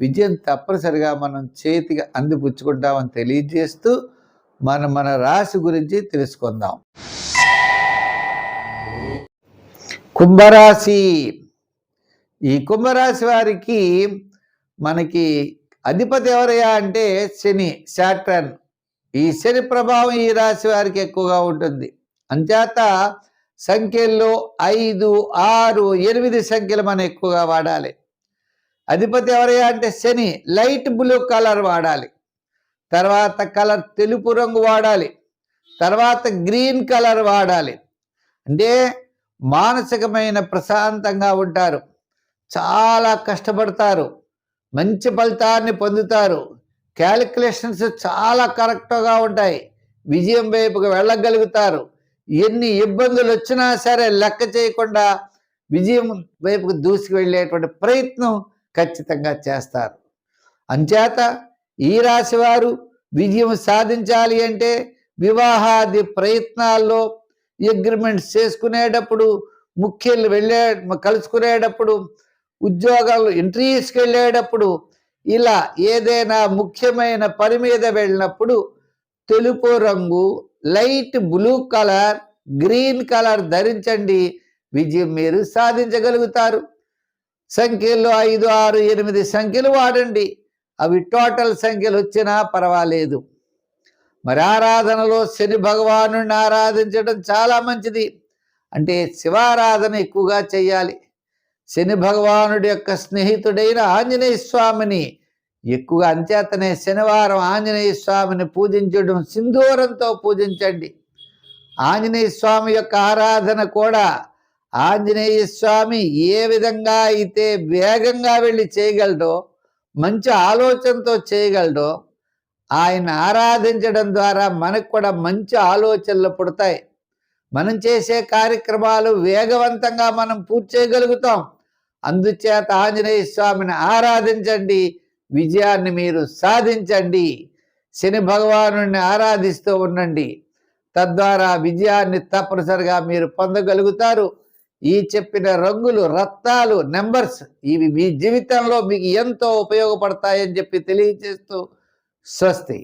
విజయం తప్పనిసరిగా మనం చేతికి అందిపుచ్చుకుంటామని తెలియజేస్తూ మనం మన రాశి గురించి తెలుసుకుందాం. కుంభరాశి. ఈ కుంభరాశి వారికి మనకి అధిపతి ఎవరయ్యా అంటే శని శాటర్న్. ఈ శని ప్రభావం ఈ రాశి వారికి ఎక్కువగా ఉంటుంది. అంచేత సంఖ్యల్లో ఐదు ఆరు ఎనిమిది సంఖ్యలు మనం ఎక్కువగా వాడాలి. అధిపతి ఎవరయ్యా అంటే శని. లైట్ బ్లూ కలర్ వాడాలి. తర్వాత కలర్ తెలుపు రంగు వాడాలి. తర్వాత గ్రీన్ కలర్ వాడాలి. అంటే మానసికమైన ప్రశాంతంగా ఉంటారు. చాలా కష్టపడతారు. మంచి ఫలితాన్ని పొందుతారు. క్యాలిక్యులేషన్స్ చాలా కరెక్ట్గా ఉంటాయి. విజయం వైపుకు వెళ్ళగలుగుతారు. ఎన్ని ఇబ్బందులు వచ్చినా సరే లెక్క చేయకుండా విజయం వైపుకు దూసుకు వెళ్ళేటువంటి ప్రయత్నం ఖచ్చితంగా చేస్తారు. అంచేత ఈ రాశివారు విజయం సాధించాలి అంటే వివాహాది ప్రయత్నాల్లో అగ్రిమెంట్స్ చేసుకునేటప్పుడు ముఖ్యులు వెళ్ళే కలుసుకునేటప్పుడు ఉద్యోగాలు ఇంటర్వ్యూస్కి వెళ్ళేటప్పుడు ఇలా ఏదైనా ముఖ్యమైన పని మీద వెళ్ళినప్పుడు తెలుపు రంగు light blue colour green colour ధరించండి. విజయం మీరు సాధించగలుగుతారు. సంఖ్యలు ఐదు ఆరు ఎనిమిది సంఖ్యలు వాడండి. అవి టోటల్ సంఖ్యలు వచ్చినా పర్వాలేదు. మరి ఆరాధనలో శని భగవాను ఆరాధించడం చాలా మంచిది. అంటే శివారాధన ఎక్కువగా చేయాలి. శని భగవానుడి యొక్క స్నేహితుడైన ఆంజనేయ స్వామిని ఎక్కువగా అంచేతనే శనివారం ఆంజనేయ స్వామిని పూజించడం సింధూరంతో పూజించండి. ఆంజనేయ స్వామి యొక్క ఆరాధన కూడా ఆంజనేయ స్వామి ఏ విధంగా అయితే వేగంగా వెళ్ళి చేయగలడో మంచి ఆలోచనతో చేయగలడో ఆయన ఆరాధించడం ద్వారా మనకు కూడా మంచి ఆలోచనలు పుడతాయి. మనం చేసే కార్యక్రమాలు వేగవంతంగా మనం పూర్తి చేయగలుగుతాం. అందుచేత ఆంజనేయ స్వామిని ఆరాధించండి విజయాన్ని మీరు సాధించండి శని భగవాను ఆరాధిస్తూ ఉండండి. తద్వారా విజయాన్ని తప్పనిసరిగా మీరు పొందగలుగుతారు. ఈ చెప్పిన రంగులు రత్నాలు నెంబర్స్ ఇవి మీ జీవితంలో మీకు ఎంతో ఉపయోగపడతాయని చెప్పి తెలియజేస్తూ స్వస్తి.